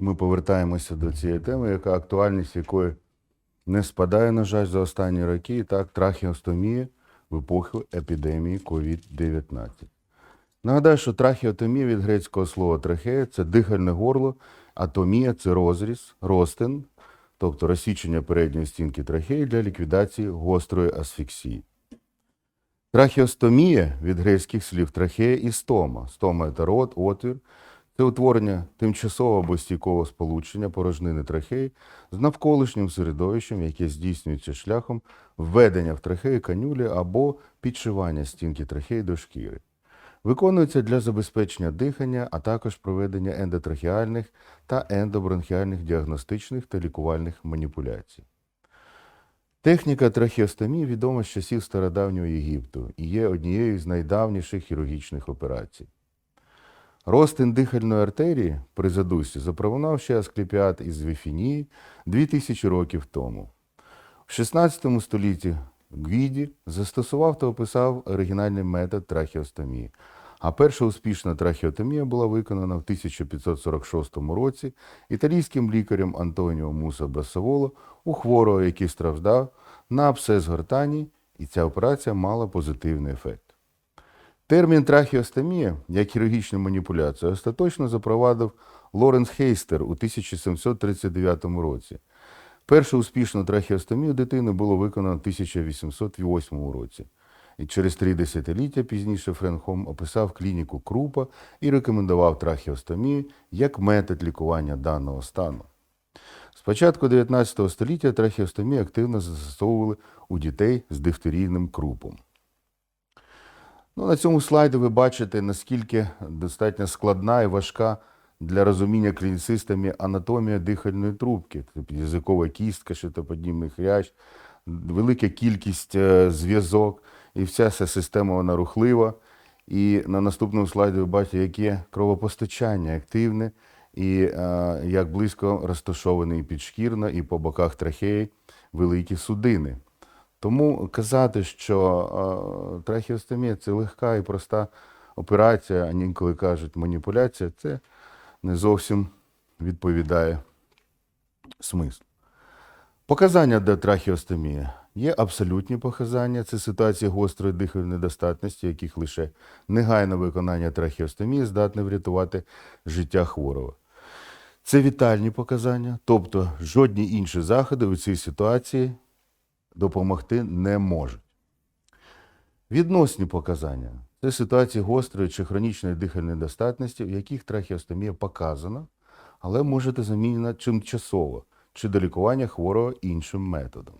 ми повертаємося до цієї теми, яка актуальність якої не спадає, на жаль, за останні роки, і так трахеостомія в епоху епідемії COVID-19. Нагадаю, що трахеотомія від грецького слова трахея це дихальне горло, атомія це розріз, ростин, тобто розсічення передньої стінки трахеї для ліквідації гострої асфіксії. Трахеостомія від грецьких слів трахея і стома. Стома це рот, отвір. Це утворення тимчасового або стійкого сполучення порожнини трахеї з навколишнім середовищем, яке здійснюється шляхом введення в трахеї канюлі або підшивання стінки трахеї до шкіри. Виконується для забезпечення дихання, а також проведення ендотрахеальних та ендобронхіальних діагностичних та лікувальних маніпуляцій. Техніка трахеостомії відома з часів стародавнього Єгипту і є однією з найдавніших хірургічних операцій. Ростин дихальної артерії при задусі запропонував ще Асклепіад із Віфінії 2000 років тому. В 16 столітті Гвіді застосував та описав оригінальний метод трахеостомії, а перша успішна трахеотомія була виконана в 1546 році італійським лікарем Антоніо Муса Басаволо у хворого, який страждав на абсцес гортані, і ця операція мала позитивний ефект. Термін трахеостомія як хірургічну маніпуляцію остаточно запровадив Лоренс Хейстер у 1739 році. Першу успішну трахеостомію дитини було виконано в 1808 році. І через три десятиліття пізніше Френхом описав клініку Крупа і рекомендував трахеостомію як метод лікування даного стану. З початку 19 століття трахеостомію активно застосовували у дітей з дифтерійним крупом. Ну, на цьому слайді ви бачите, наскільки достатньо складна і важка для розуміння клініцистами анатомія дихальної трубки, тобто язикова кістка, щитоподібний хрящ, велика кількість е, зв'язок, і вся ця система вона рухлива. І на наступному слайді ви бачите, яке кровопостачання активне і е, як близько розташований підшкірно і по боках трахеї великі судини. Тому казати, що трахеостомія це легка і проста операція, а інколи кажуть маніпуляція, це не зовсім відповідає смислу. Показання до трахеостомії. Є абсолютні показання, це ситуації гострої дихальної недостатності, яких лише негайне виконання трахеостомії здатне врятувати життя хворого. Це вітальні показання, тобто жодні інші заходи у цій ситуації допомогти не можуть. Відносні показання це ситуації гострої чи хронічної дихальної недостатності, в яких трахеостомія показана, але може бути замінена тимчасово чи до лікування хворого іншим методом.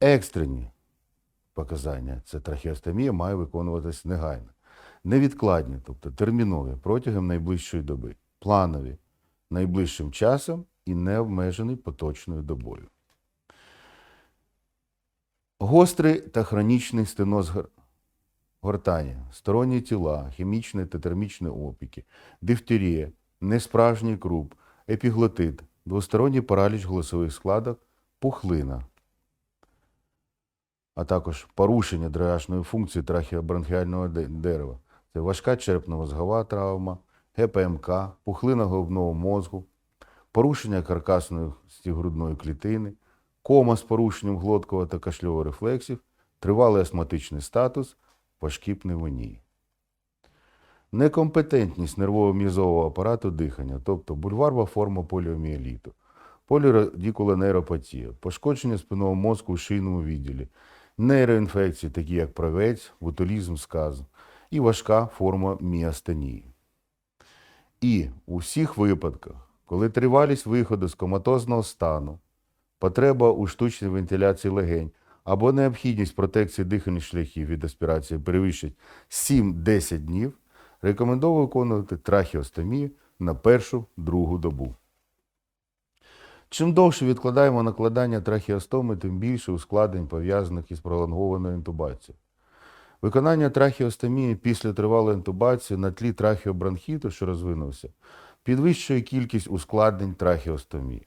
Екстрені показання це трахеостомія має виконуватись негайно. Невідкладні, тобто термінові протягом найближчої доби, планові найближчим часом і не обмежений поточною добою. Гострий та хронічний стеноз гор- гортані, сторонні тіла, хімічні та термічні опіки, дифтерія, несправжній круп, епіглотит, двосторонній параліч голосових складок, пухлина, а також порушення дренажної функції трахеобронхіального де- дерева. Це важка черепно-мозгова травма, ГПМК, пухлина головного мозку, порушення каркасної грудної клітини, кома з порушенням глоткового та кашльового рефлексів, тривалий астматичний статус, важкі пневмонії. Некомпетентність нервово-м'язового апарату дихання, тобто бульварова форма поліоміеліту, полірадикулонейропатія, пошкодження спинного мозку у шийному відділі, нейроінфекції, такі як правець, ботулізм, сказм, і важка форма міастенії. І у всіх випадках, коли тривалість виходу з коматозного стану, потреба у штучній вентиляції легень або необхідність протекції дихальних шляхів від аспірації перевищить 7-10 днів, рекомендовано виконувати трахеостомію на першу другу добу. Чим довше відкладаємо накладання трахеостоми, тим більше ускладнень пов'язаних із пролонгованою інтубацією. Виконання трахеостомії після тривалої інтубації на тлі трахеобронхіту, що розвинувся, підвищує кількість ускладнень трахеостомії.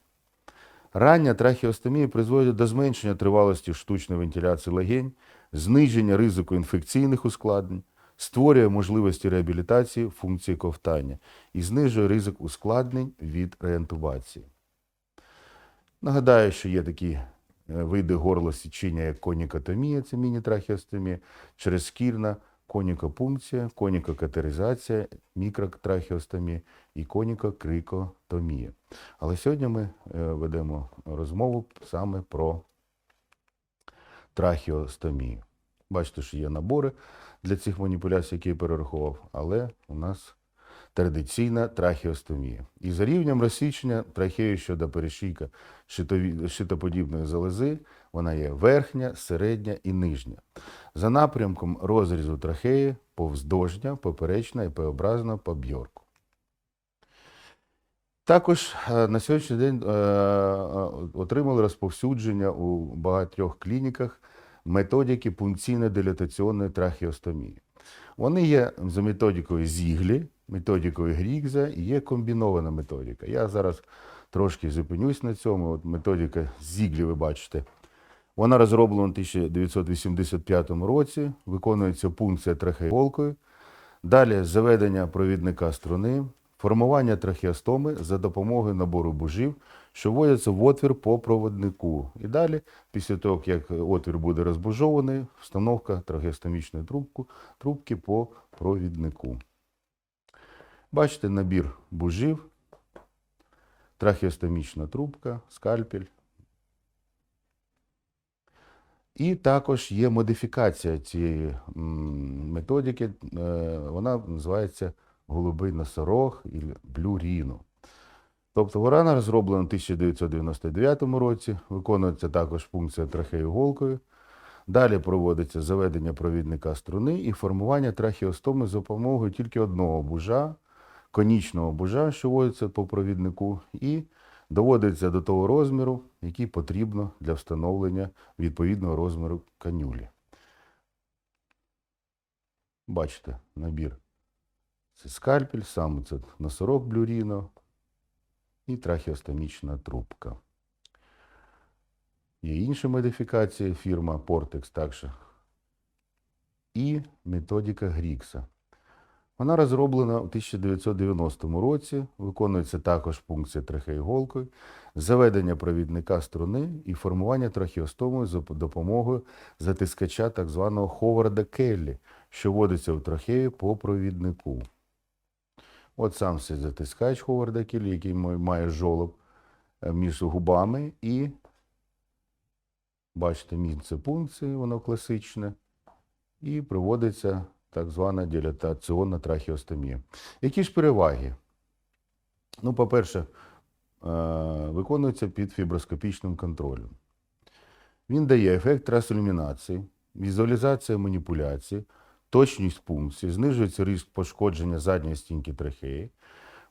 Рання трахеостомія призводить до зменшення тривалості штучної вентиляції легень, зниження ризику інфекційних ускладнень, створює можливості реабілітації функції ковтання і знижує ризик ускладнень від реінтубації. Нагадаю, що є такі е, види горлосічення, як конікотомія, це міні-трахеостомія, черезшкірна конікопункція, конікокатеризація, мікротрахеостомія і конікокрикотомія. Але сьогодні ми е, ведемо розмову саме про трахіостомію. Бачите, що є набори для цих маніпуляцій, які я перерахував, але у нас традиційна трахеостомія. І за рівнем розсічення трахеї щодо перешийка щитові- щитоподібної залози, вона є верхня, середня і нижня. За напрямком розрізу трахеї повздовжня, поперечна і П-образна по бьорку. Також е, на сьогоднішній день е, е, отримали розповсюдження у багатьох клініках методики пункційно-дилатаційної трахеостомії. Вони є за методикою Зіглі, методикою Грігза є комбінована методика. Я зараз трошки зупинюсь на цьому. От методика Зіглі, ви бачите. Вона розроблена у 1985 році, виконується пункція трахеїголкою. Далі заведення провідника струни, формування трахеостоми за допомогою набору бужів, що вводяться в отвір по проводнику. І далі, після того, як отвір буде розбужований, встановка трахеостомічної трубки по провіднику. Бачите набір бужів, трахеостомічна трубка, скальпель. І також є модифікація цієї методики. е, Вона називається голубий носорог і блюріно. Тобто вона розроблена в 1999 році, виконується також функція трахеїголкою. Далі проводиться заведення провідника струни і формування трахеостоми за допомогою тільки одного бужа, конічного бужа, що вводиться по провіднику, і доводиться до того розміру, який потрібно для встановлення відповідного розміру канюлі. Бачите набір. Це скальпель, саме це носорог блюріно і трахеостомічна трубка. Є інші модифікації фірма Portex також. І методика Грікса. Вона розроблена у 1990 році, виконується також функція трахеїголкою, заведення провідника струни і формування трахеостому за допомогою затискача так званого Ховарда Келлі, що вводиться в трахею по провіднику. От сам цей затискач Ховарда Келлі, який має жолоб е, між губами і бачите, місце пункції, воно класичне, і проводиться так звана дилатаційна трахеостомія. Які ж переваги? Ну, по-перше, е, виконується під фіброскопічним контролем. Він дає ефект трансілюмінації, візуалізація маніпуляції, точність пункції, знижується ризик пошкодження задньої стінки трахеї,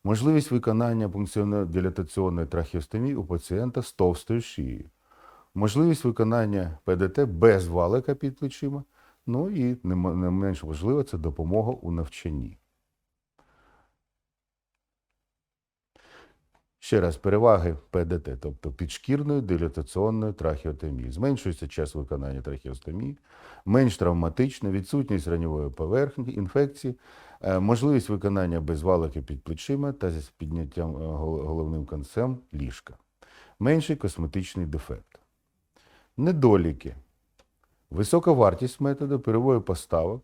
можливість виконання пункціонно-дилатаційної трахеостомії у пацієнта з товстою шиєю, можливість виконання ПДТ без валика під плечима, ну і не менш важливо, це допомога у навчанні. Ще раз, переваги ПДТ, тобто підшкірної дилатаційної трахеотомії. Зменшується час виконання трахеостомії, менш травматично, відсутність раньової поверхні, інфекції, е, можливість виконання без валики під плечима та з підняттям е, головним концем ліжка. Менший косметичний дефект. Недоліки. Висока вартість методу перевою поставок,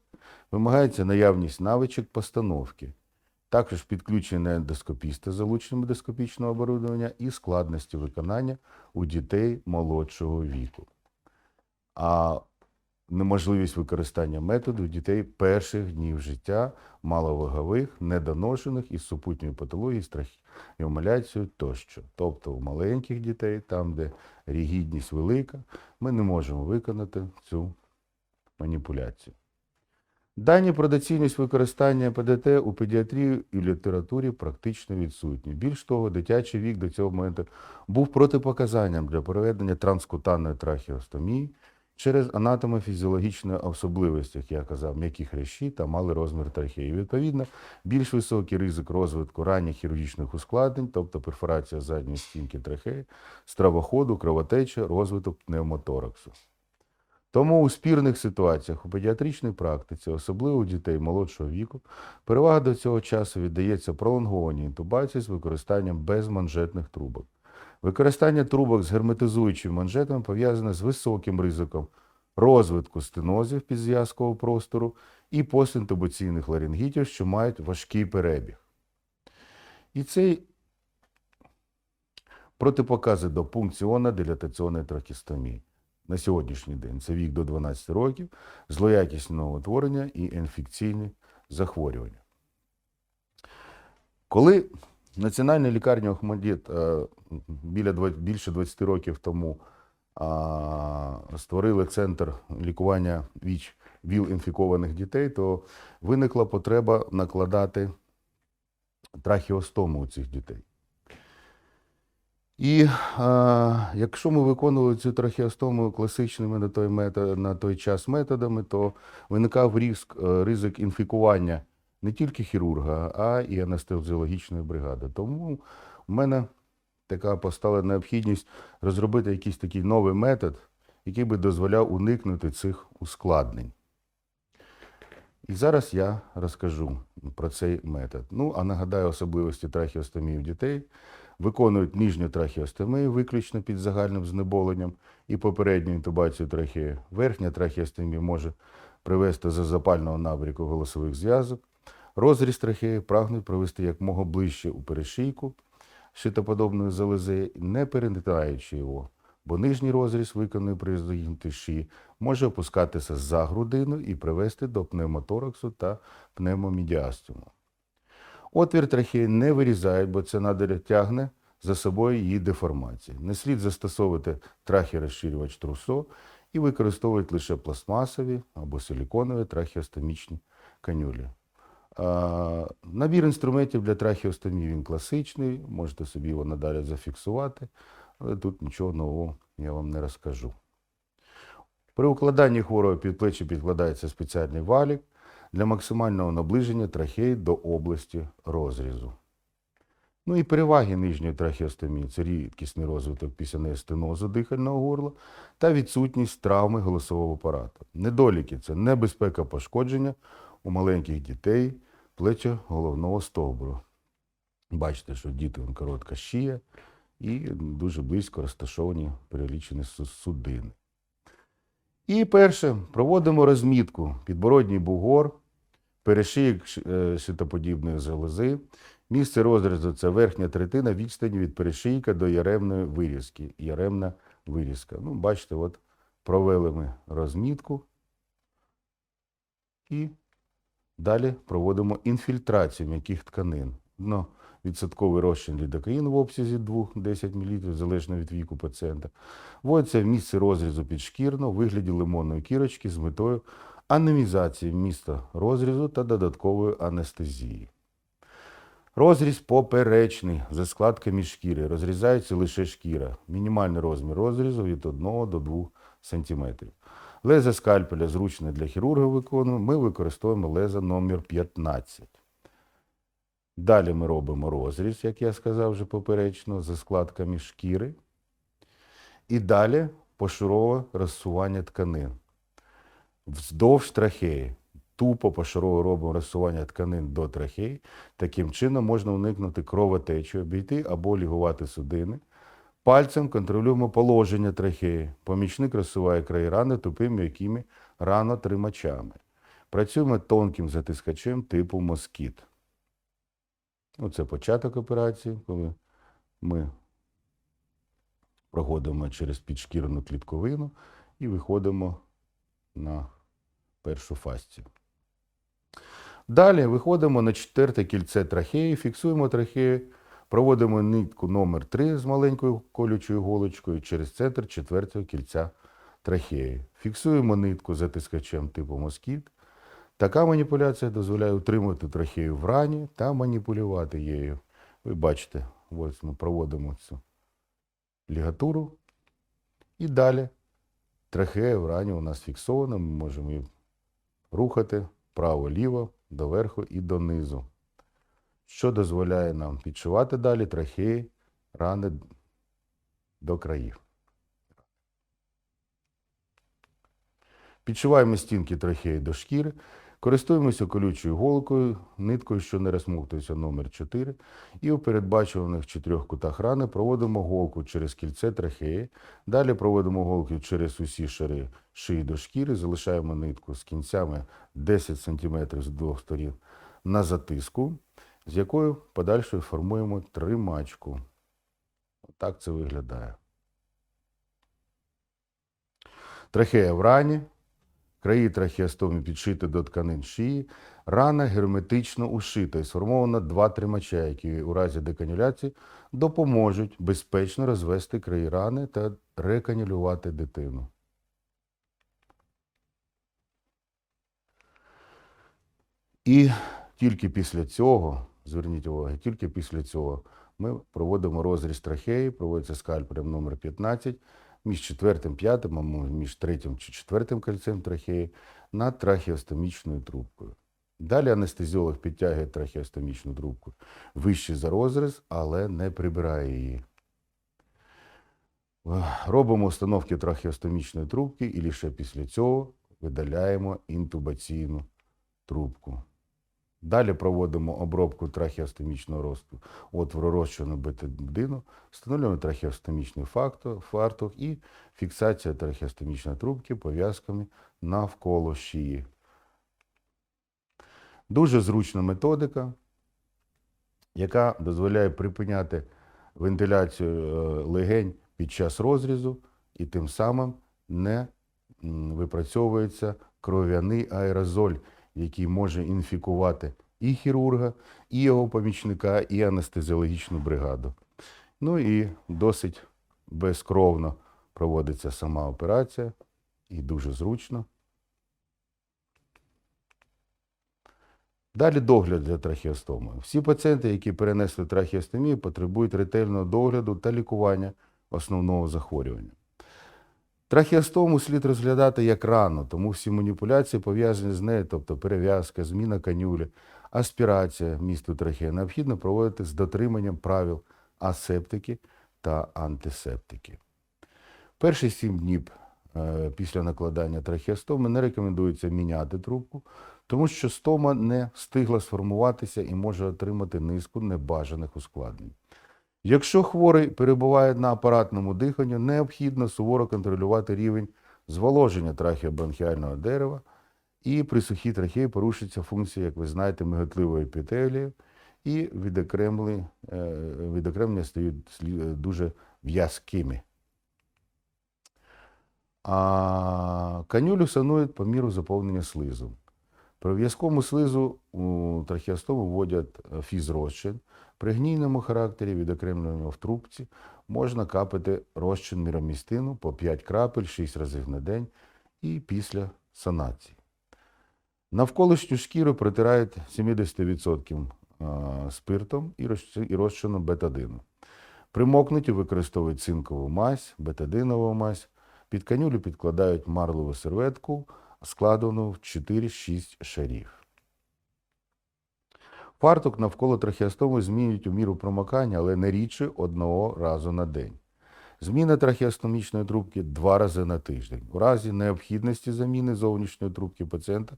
вимагається наявність навичок постановки, також підключення ендоскопіста з залученням ендоскопічного оборудовання і складності виконання у дітей молодшого віку. А неможливість використання методу дітей перших днів життя, маловагових, недоношених із супутньою патологією, страхіомаляцією тощо. Тобто у маленьких дітей, там, де рігідність велика, ми не можемо виконати цю маніпуляцію. Дані про доцільність використання ПДТ у педіатрії і літературі практично відсутні. Більш того, дитячий вік до цього моменту був протипоказанням для проведення транскутанної трахеостомії через анатомофізіологічні особливості, як я казав, м'які хрящі та малий розмір трахеї. Відповідно, більш високий ризик розвитку ранніх хірургічних ускладнень, тобто перфорація задньої стінки трахеї, стравоходу, кровотеча, розвиток пневмотораксу. Тому у спірних ситуаціях у педіатричній практиці, особливо у дітей молодшого віку, перевага до цього часу віддається пролонгованій інтубації з використанням безманжетних трубок. Використання трубок з герметизуючими манжетами пов'язане з високим ризиком розвитку стенозів підзв'язкового простору і постінтубаційних ларингітів, що мають важкий перебіг. І цей протипокази до пункціонно-дилатаційної трахістомії. На сьогоднішній день це вік до 12 років, злоякісне новотворення і інфекційні захворювання. Коли Національна лікарня Охмадіт е, біля більше 20 років тому а, створили центр лікування віч ВІЛ-інфікованих дітей, то виникла потреба накладати трахіостому у цих дітей. І а, якщо ми виконували цю трахеостому класичними на той, метод, на той час методами, то виникав ризик, е, ризик інфікування не тільки хірурга, а і анестезіологічної бригади. Тому в мене така постала необхідність розробити якийсь такий новий метод, який би дозволяв уникнути цих ускладнень. І зараз я розкажу про цей метод. Ну, а нагадаю особливості трахеостомії в дітей. Виконують нижню трахеостомію виключно під загальним знеболенням і попередню інтубацію трахеї. Верхня трахеостомія може привести до запального набряку голосових зв'язок. Розріз трахеї прагнуть провести якмога ближче у перешийку шитоподобної залози, не перетинаючи його, бо нижній розріз, виконаний при здогнутій шиї, може опускатися за грудину і привести до пневмотораксу та пневмомідіастуму. Отвір трахеї не вирізають, бо це надалі тягне за собою її деформацію. Не слід застосовувати трахеорозширювач трусо і використовують лише пластмасові або силіконові трахеостомічні канюлі. Набір інструментів для трахеостомії він класичний, можете собі його надалі зафіксувати, але тут нічого нового я вам не розкажу. При укладанні хворого під плечі підкладається спеціальний валік для максимального наближення трахеї до області розрізу. Ну і переваги нижньої трахеостомії це рідкісний розвиток після стенозу дихального горла та відсутність травми голосового апарату. Недоліки це небезпека пошкодження у маленьких дітей плеча головного стовбуру. Бачите, що діти коротка шия і дуже близько розташовані перелічені судини. І перше, проводимо розмітку підбородній бугор, перешиїк е, залози. Місце розрізу це верхня третина відстані від перешийка до яремної вирізки. Яремна вирізка. Ну, бачите, от провели ми розмітку. І далі проводимо інфільтрацію м'яких тканин. Ну, відсотковий розчин лідокаїн в обсязі 2-10 мл, залежно від віку пацієнта. Вводиться в місце розрізу підшкірно у вигляді лимонної кірочки з метою анемізації міста розрізу та додаткової анестезії. Розріз поперечний за складками шкіри. Розрізається лише шкіра. Мінімальний розмір розрізу від 1 до 2 см. Лезо скальпеля зручне для хірурга виконуємо. Ми використовуємо лезо номер 15. Далі ми робимо розріз, як я сказав вже поперечно, за складками шкіри. І далі пошурове розсування тканин. Вздовж трахеї. Тупо пошурово робимо розсування тканин до трахеї. Таким чином можна уникнути кровотечі, обійти або лігувати судини. Пальцем контролюємо положення трахеї. Помічник розсуває краї рани тупими м'якими ранотримачами. Працюємо тонким затискачем типу москіт. Оце початок операції, коли ми проходимо через підшкірну клітковину і виходимо на першу фасцію. Далі виходимо на четверте кільце трахеї, фіксуємо трахею, проводимо нитку номер 3 з маленькою колючою голочкою через центр четвертого кільця трахеї. Фіксуємо нитку затискачем типу москіт. Така маніпуляція дозволяє утримувати трахею в рані та маніпулювати її. Ви бачите, ось ми проводимо цю лігатуру. І далі трахея в рані у нас фіксована, ми можемо її рухати право-ліво, доверху і донизу, що дозволяє нам підшивати далі трахеї рани до країв. Підшиваємо стінки трахеї до шкіри, користуємося колючою голкою, ниткою, що не розмоктується номер 4, і у передбачуваних чотирьох кутах рани проводимо голку через кільце трахеї, далі проводимо голку через усі шари шиї до шкіри, залишаємо нитку з кінцями 10 см з двох сторін на затиску, з якою подальшою формуємо тримачку. Так це виглядає. Трахея в рані, краї трахеостомі підшиті до тканин шиї, рана герметично ушита і сформовано два тримача, які у разі деканюляції допоможуть безпечно розвести краї рани та реканюлювати дитину. І тільки після цього, зверніть увагу, тільки після цього ми проводимо розріз трахеї, проводиться скальпелем номер 15 між четвертим, п'ятим, а між третім чи четвертим кольцем трахеї над трахеостомічною трубкою. Далі анестезіолог підтягує трахеостомічну трубку вище за розріз, але не прибирає її. Робимо установки трахеостомічної трубки і лише після цього видаляємо інтубаційну трубку. Далі проводимо обробку трахеостомічного росту отвору розчину бетадину, встановлюємо трахеостомічний фартух і фіксація трахеостомічної трубки пов'язками навколо шиї. Дуже зручна методика, яка дозволяє припиняти вентиляцію е, легень під час розрізу і тим самим не випрацьовується кров'яний аерозоль, який може інфікувати і хірурга, і його помічника, і анестезіологічну бригаду. Ну і досить безкровно проводиться сама операція і дуже зручно. Далі догляд за трахеостомою. Всі пацієнти, які перенесли трахеостомію, потребують ретельного догляду та лікування основного захворювання. Трахеостому слід розглядати як рану, тому всі маніпуляції пов'язані з нею, тобто перев'язка, зміна канюлі, аспірація місту трахеї, необхідно проводити з дотриманням правил асептики та антисептики. Перші сім днів е, після накладання трахеостоми не рекомендується міняти трубку, тому що стома не встигла сформуватися і може отримати низку небажаних ускладнень. Якщо хворий перебуває на апаратному диханні, необхідно суворо контролювати рівень зволоження трахеобронхіального дерева, і при сухій трахеї порушиться функція, як ви знаєте, миготливої епітелії, і е, відокремлення стають дуже в'язкими. А канюлю санують по міру заповнення слизу. При в'язкому слизу у трахеостому вводять е, фізрозчин. При гнійному характері відокремлення в трубці можна капати розчин міромістину по 5 крапель 6 разів на день і після санації. Навколишню шкіру протирають 70% спиртом і розч- і розчином бетадину. При мокнуті використовують цинкову мазь, бетадинову мазь. Під канюлю підкладають марлову серветку, складену в 4-6 шарів. Фартук навколо трахеостому змінюють у міру промокання, але не рідше одного разу на день. Зміна трахеостомічної трубки два рази на тиждень. У разі необхідності заміни зовнішньої трубки пацієнта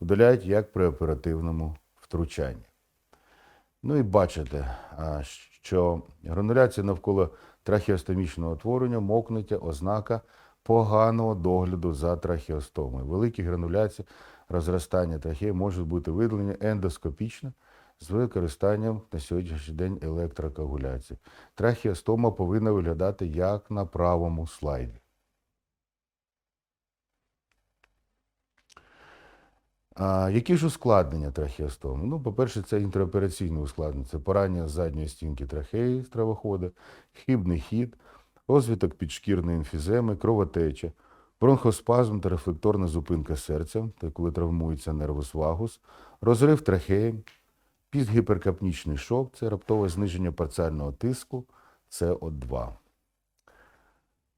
удаляють як при оперативному втручанні. Ну і бачите, що грануляція навколо трахеостомічного утворення, мокнуття, ознака поганого догляду за трахеостомою. Великі грануляції розростання трахеї можуть бути видалені ендоскопічно з використанням на сьогоднішній день електрокоагуляції. Трахеостома повинна виглядати як на правому слайді. А, які ж ускладнення трахеостоми? Ну, по-перше, це інтраопераційне ускладнення. Це поранення задньої стінки трахеї стравохода, хибний хід, розвиток підшкірної емфіземи, кровотеча, бронхоспазм та рефлекторна зупинка серця, це коли травмується нервус вагус, розрив трахеї, пістгіперкапнічний шок, це раптове зниження парціального тиску, СО2.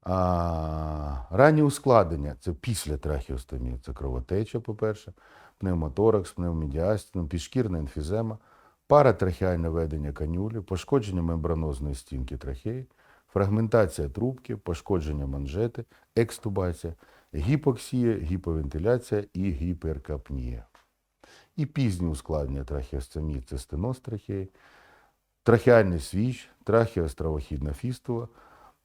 А, ранні ускладнення це після трахеостомії. Це кровотеча, по-перше, пневмоторакс, пневмодіастин, підшкірна емфізема, паратрахеальне ведення канюлі, пошкодження мембранозної стінки трахеї, фрагментація трубки, пошкодження манжети, екстубація, гіпоксія, гіповентиляція і гіперкапнія. І пізні ускладнення трахеостомії – це стеноз трахеї, трахеальний свіч, трахеостравохідна фістула,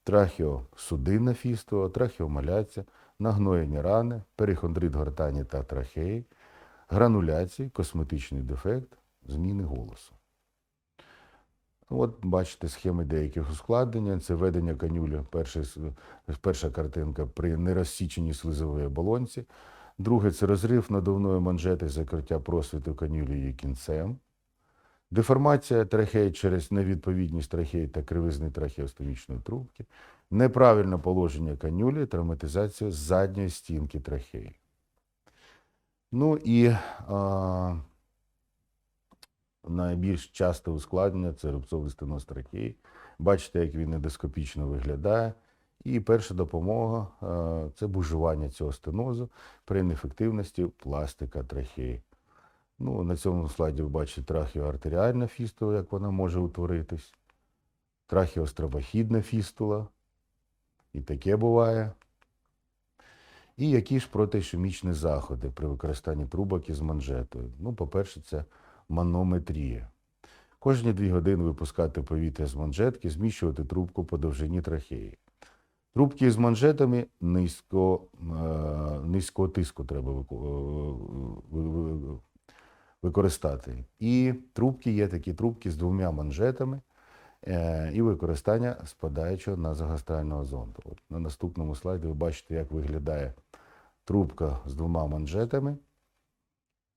трахеосудинна фістула, трахеомаляція, нагноєні рани, перихондрит гортані та трахеї, грануляції, косметичний дефект, зміни голосу. От бачите схеми деяких ускладнень. Це ведення канюлі, перша, перша картинка при нерозсіченій слизової оболонці. Друге це розрив надувної манжети закриття просвіту канюлі її кінцем. Деформація трахеї через невідповідність трахеї та кривизни трахеостомічної трубки, неправильне положення канюлі, травматизація задньої стінки трахеї. Ну і а, найбільш часте ускладнення це рубцовий стеноз трахеї. Бачите, як він ендоскопічно виглядає. І перша допомога це бужування цього стенозу при неефективності пластика трахеї. Ну, на цьому слайді ви бачите трахеоартеріальна фістула, як вона може утворитись, трахеостравохідна фістула, і таке буває. І які ж протишемічні заходи при використанні трубок із манжетою? Ну, по-перше, це манометрія. Кожні дві години випускати повітря з манжетки, зміщувати трубку по довжині трахеї. Трубки з манжетами низько, е, низького тиску треба е, ви- ви- використати. І трубки є такі трубки з двома манжетами е, і використання спадаючого назогастрального зонду. От на наступному слайді ви бачите, як виглядає трубка з двома манжетами.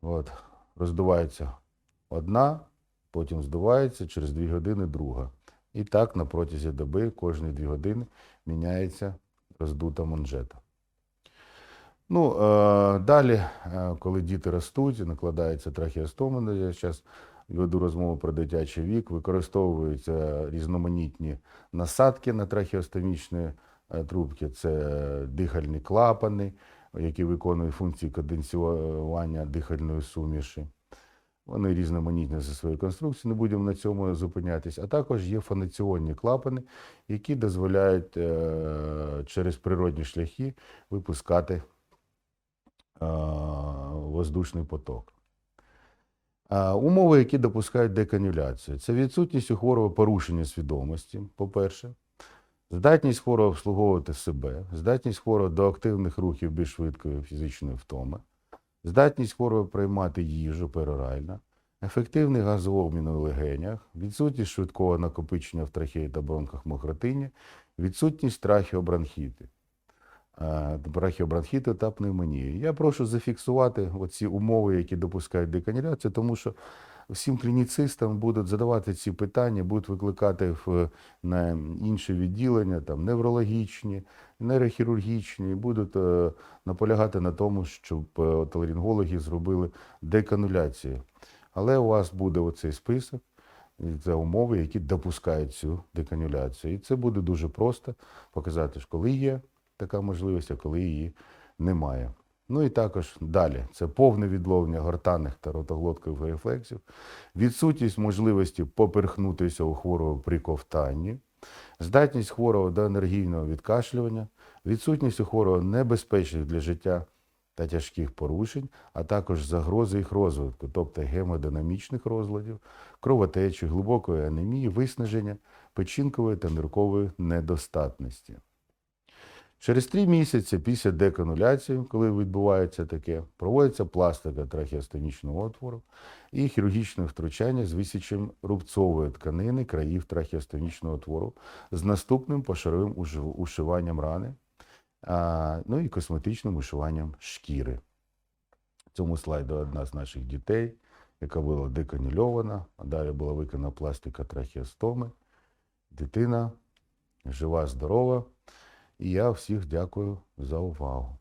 От, роздувається одна, потім здувається, через дві години друга. І так на протязі доби кожні дві години міняється роздута манжета. Ну, е, далі, е, коли діти ростуть, накладається трахеостома, ну, я зараз веду розмову про дитячий вік, використовуються різноманітні насадки на трахеостомічні е, трубки, це дихальні клапани, які виконують функції конденсування дихальної суміші. Вони різноманітні за своєю конструкцією, не будемо на цьому зупинятись. А також є фонаціонні клапани, які дозволяють е, через природні шляхи випускати е, воздушний поток. Е, Умови, які допускають деканюляцію, це відсутність у хворого порушення свідомості, по-перше, здатність хворого обслуговувати себе, здатність хворого до активних рухів без швидкої фізичної втоми, здатність хвороби приймати їжу перорально, ефективний газообмін у легенях, відсутність швидкого накопичення в трахеї та бронхах мокротині, відсутність трахеобронхіти, е, брахіобронхіту та пневмонії. Я прошу зафіксувати оці умови, які допускають деканюляцію, тому що всім клініцистам будуть задавати ці питання, будуть викликати в, на інші відділення, там, неврологічні, нейрохірургічні, будуть е, наполягати на тому, щоб е, отоларингологи зробили декануляцію. Але у вас буде оцей список, і це умови, які допускають цю деканюляцію. І це буде дуже просто показати, коли є така можливість, а коли її немає. Ну і також далі це повне відловлення гортанних та ротоглоткових рефлексів, відсутність можливості поперхнутися у хворого при ковтанні, здатність хворого до енергійного відкашлювання, відсутність у хворого небезпечних для життя та тяжких порушень, а також загрози їх розвитку, тобто гемодинамічних розладів, кровотечі, глибокої анемії, виснаження, печінкової та ниркової недостатності. Через три місяці після декануляції, коли відбувається таке, проводиться пластика трахеостомічного отвору і хірургічне втручання з висічем рубцової тканини країв трахеостомічного отвору з наступним пошаровим ушиванням рани, ну і косметичним ушиванням шкіри. Цьому слайді одна з наших дітей, яка була деканульована, а далі була виконана пластика трахеостоми. Дитина жива, здорова. І я всіх дякую за увагу.